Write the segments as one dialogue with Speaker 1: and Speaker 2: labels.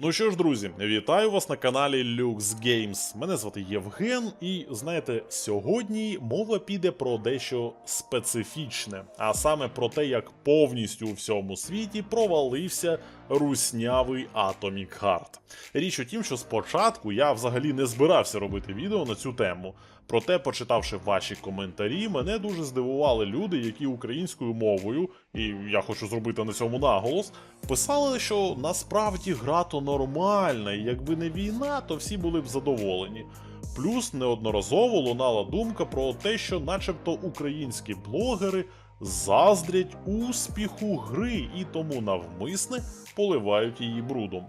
Speaker 1: Ну що ж, друзі, вітаю вас на каналі Lux Games. Мене звати Євген, і знаєте, сьогодні мова піде про дещо специфічне, а саме про те, як повністю у всьому світі провалився руснявий Atomic Heart. Річ у тім, що спочатку я взагалі не збирався робити відео на цю тему. Проте, почитавши ваші коментарі, мене дуже здивували люди, які українською мовою, і я хочу зробити на цьому наголос, писали, що насправді гра то нормальна, і якби не війна, то всі були б задоволені. Плюс неодноразово лунала думка про те, що, начебто, українські блогери заздрять успіху гри і тому навмисне поливають її брудом.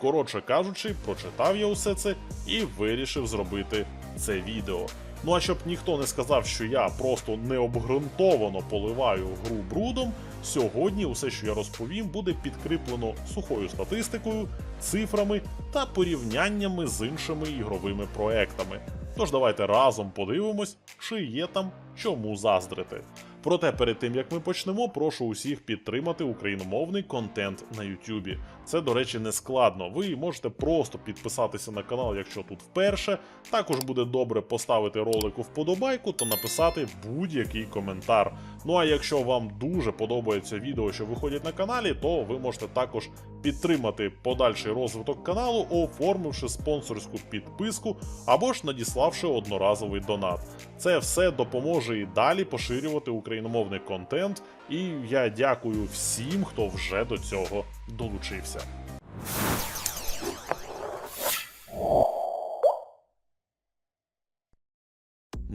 Speaker 1: Коротше кажучи, прочитав я усе це і вирішив зробити це відео. Ну а щоб ніхто не сказав, що я просто необґрунтовано поливаю гру брудом, сьогодні усе, що я розповім, буде підкріплено сухою статистикою, цифрами та порівняннями з іншими ігровими проектами. Тож давайте разом подивимось, чи є там чому заздрити. Проте перед тим як ми почнемо, прошу усіх підтримати україномовний контент на Ютубі. Це, до речі, не складно. Ви можете просто підписатися на канал, якщо тут вперше. Також буде добре поставити ролику вподобайку та написати будь-який коментар. Ну а якщо вам дуже подобається відео, що виходять на каналі, то ви можете також підтримати подальший розвиток каналу, оформивши спонсорську підписку або ж надіславши одноразовий донат. Це все допоможе і далі поширювати україномовний контент, і я дякую всім, хто вже до цього долучився.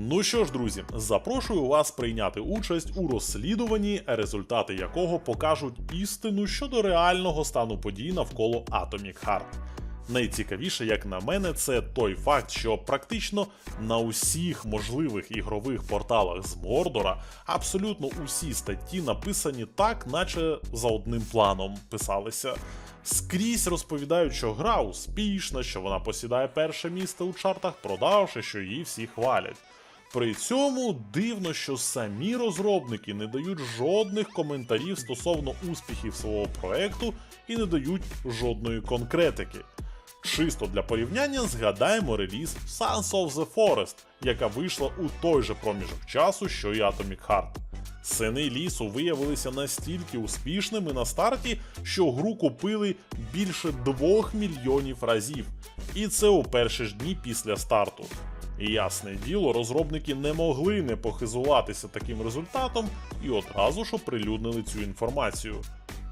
Speaker 1: Ну що ж, друзі, запрошую вас прийняти участь у розслідуванні, результати якого покажуть істину щодо реального стану подій навколо Atomic Heart. Найцікавіше, як на мене, це той факт, що практично на усіх можливих ігрових порталах з Мордора абсолютно усі статті написані так, наче за одним планом писалися. Скрізь розповідають, що гра успішна, що вона посідає перше місце у чартах продаж, і що її всі хвалять. При цьому дивно, що самі розробники не дають жодних коментарів стосовно успіхів свого проекту і не дають жодної конкретики. Чисто для порівняння згадаємо реліз Sons of the Forest, яка вийшла у той же проміжок часу, що й Atomic Heart. Сини лісу виявилися настільки успішними на старті, що гру купили більше 2 мільйонів разів, і це у перші ж дні після старту. І ясне діло, розробники не могли не похизуватися таким результатом і одразу ж оприлюднили цю інформацію.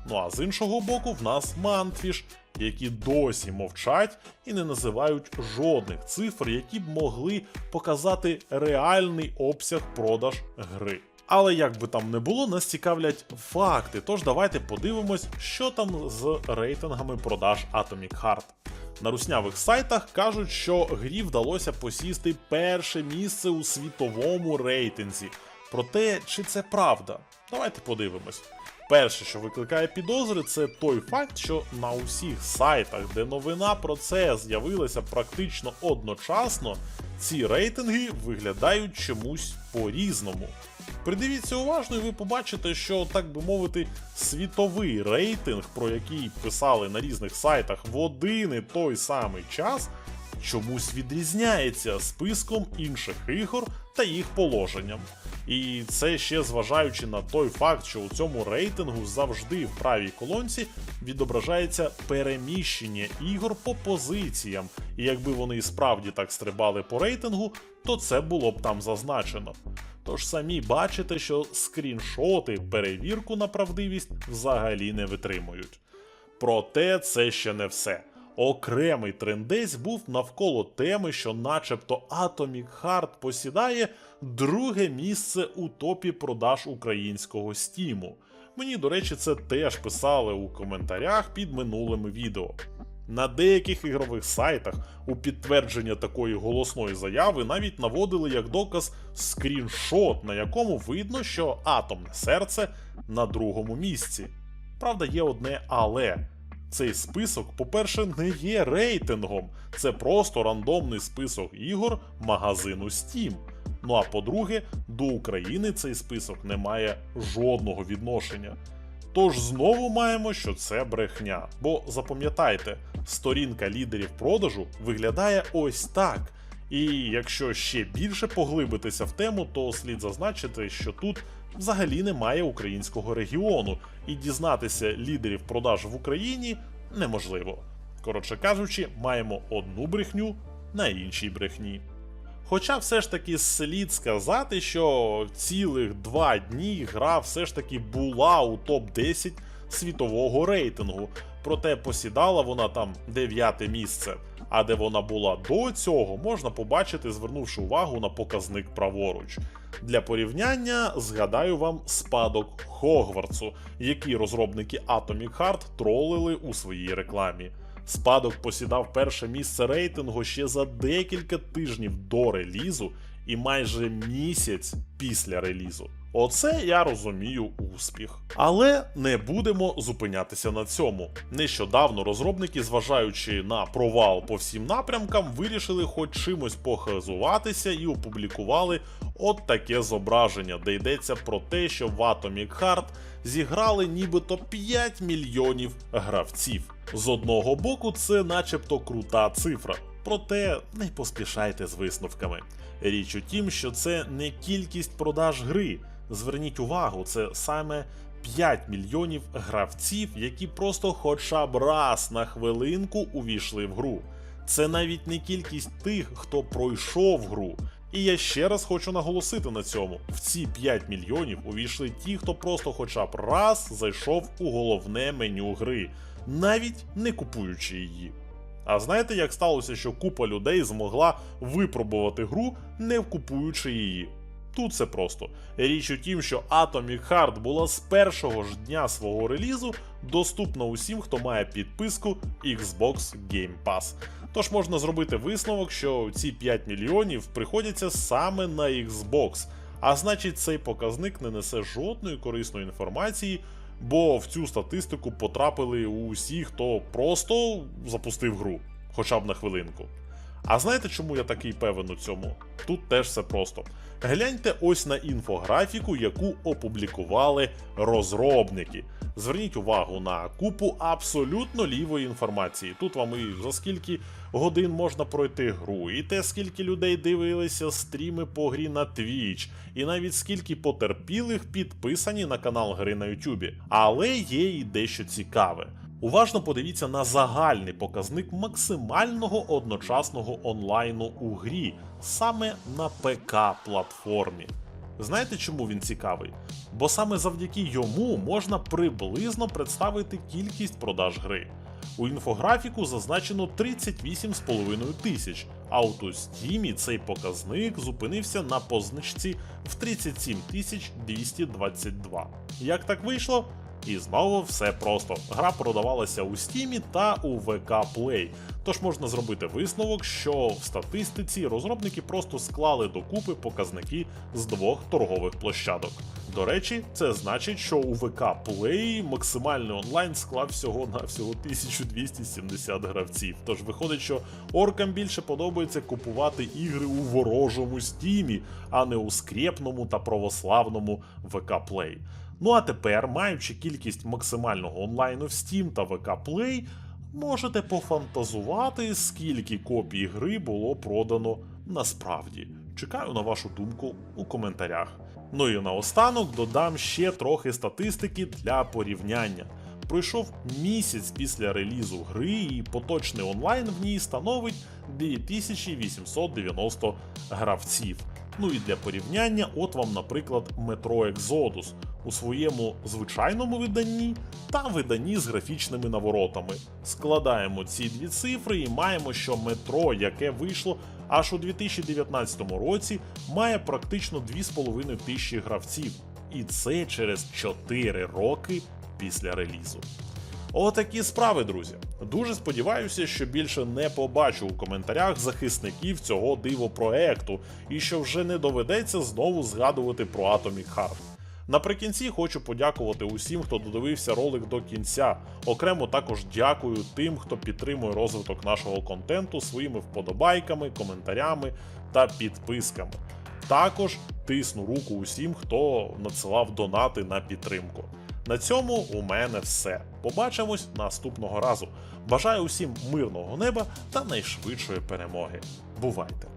Speaker 1: Ну а з іншого боку, в нас Мантфіш, які досі мовчать і не називають жодних цифр, які б могли показати реальний обсяг продаж гри. Але як би там не було, нас цікавлять факти. Тож давайте подивимось, що там з рейтингами продаж Atomic Heart. На руснявих сайтах кажуть, що грі вдалося посісти перше місце у світовому рейтинзі. Проте, чи це правда? Давайте подивимось. Перше, що викликає підозри, це той факт, що на усіх сайтах, де новина про це з'явилася практично одночасно, ці рейтинги виглядають чомусь по-різному. Придивіться уважно, і ви побачите, що, так би мовити, світовий рейтинг, про який писали на різних сайтах в один і той самий час, чомусь відрізняється списком інших ігор та їх положенням. І це ще зважаючи на той факт, що у цьому рейтингу завжди в правій колонці відображається переміщення ігор по позиціям, і якби вони і справді так стрибали по рейтингу, то це було б там зазначено. Тож самі бачите, що скріншоти перевірку на правдивість взагалі не витримують. Проте це ще не все. Окремий трендець був навколо теми, що начебто Atomic Heart посідає друге місце у топі продаж українського стіму. Мені, до речі, це теж писали у коментарях під минулими відео. На деяких ігрових сайтах у підтвердження такої голосної заяви навіть наводили як доказ скріншот, на якому видно, що атомне серце на другому місці. Правда, є одне але. Цей список, по-перше, не є рейтингом, це просто рандомний список ігор магазину Steam. Ну а по-друге, до України цей список не має жодного відношення. Тож знову маємо, що це брехня. Бо запам'ятайте, сторінка лідерів продажу виглядає ось так. І якщо ще більше поглибитися в тему, то слід зазначити, що тут взагалі немає українського регіону, і дізнатися лідерів продаж в Україні неможливо. Коротше кажучи, маємо одну брехню на іншій брехні. Хоча все ж таки слід сказати, що цілих два дні гра все ж таки була у топ-10 світового рейтингу, проте посідала вона там дев'яте місце. А де вона була до цього, можна побачити, звернувши увагу на показник праворуч. Для порівняння згадаю вам спадок Хогвартсу, який розробники Atomic Heart тролили у своїй рекламі. Спадок посідав перше місце рейтингу ще за декілька тижнів до релізу і майже місяць після релізу. Оце я розумію успіх. Але не будемо зупинятися на цьому. Нещодавно розробники, зважаючи на провал по всім напрямкам, вирішили хоч чимось похизуватися і опублікували от таке зображення, де йдеться про те, що в Atomic Heart зіграли нібито 5 мільйонів гравців. З одного боку, це начебто крута цифра. Проте не поспішайте з висновками. Річ у тім, що це не кількість продаж гри. Зверніть увагу, це саме 5 мільйонів гравців, які просто хоча б раз на хвилинку увійшли в гру. Це навіть не кількість тих, хто пройшов гру. І я ще раз хочу наголосити на цьому: в ці 5 мільйонів увійшли ті, хто просто хоча б раз зайшов у головне меню гри, навіть не купуючи її. А знаєте, як сталося, що купа людей змогла випробувати гру, не купуючи її? Тут це просто. Річ у тім, що Atomic Heart була з першого ж дня свого релізу доступна усім, хто має підписку Xbox Game Pass. Тож можна зробити висновок, що ці 5 мільйонів приходяться саме на Xbox, а значить цей показник не несе жодної корисної інформації, бо в цю статистику потрапили усі, хто просто запустив гру, хоча б на хвилинку. А знаєте, чому я такий певен у цьому? Тут теж все просто. Гляньте ось на інфографіку, яку опублікували розробники. Зверніть увагу на купу абсолютно лівої інформації. Тут вам і за скільки годин можна пройти гру, і те, скільки людей дивилися стріми по грі на Twitch, і навіть скільки потерпілих підписані на канал гри на Ютубі. Але є і дещо цікаве. Уважно подивіться на загальний показник максимального одночасного онлайну у грі саме на ПК-платформі. Знаєте, чому він цікавий? Бо саме завдяки йому можна приблизно представити кількість продаж гри. У інфографіку зазначено 38,5 тисяч, а от у стімі цей показник зупинився на позначці в 37 222. Як так вийшло? І знову все просто. Гра продавалася у Steam та у VK Play. Тож можна зробити висновок, що в статистиці розробники просто склали докупи показники з двох торгових площадок. До речі, це значить, що у VK Play максимальний онлайн склав всього на всього 1270 гравців. Тож виходить, що оркам більше подобається купувати ігри у ворожому стімі, а не у скрєпному та православному VK Play. Ну а тепер, маючи кількість максимального онлайну в Steam та VK Play, можете пофантазувати, скільки копій гри було продано насправді. Чекаю на вашу думку у коментарях. Ну і наостанок додам ще трохи статистики для порівняння. Пройшов місяць після релізу гри, і поточний онлайн в ній становить 2890 гравців. Ну і для порівняння, от вам, наприклад, Metro Exodus у своєму звичайному виданні та виданні з графічними наворотами. Складаємо ці дві цифри і маємо, що метро, яке вийшло аж у 2019 році, має практично 2,5 тисячі гравців. І це через 4 роки після релізу. Отакі справи, друзі. Дуже сподіваюся, що більше не побачу у коментарях захисників цього дивопроекту і що вже не доведеться знову згадувати про Atomic Heart. Наприкінці хочу подякувати усім, хто додивився ролик до кінця. Окремо також дякую тим, хто підтримує розвиток нашого контенту своїми вподобайками, коментарями та підписками. Також тисну руку усім, хто надсилав донати на підтримку. На цьому у мене все. Побачимось наступного разу. Бажаю усім мирного неба та найшвидшої перемоги. Бувайте!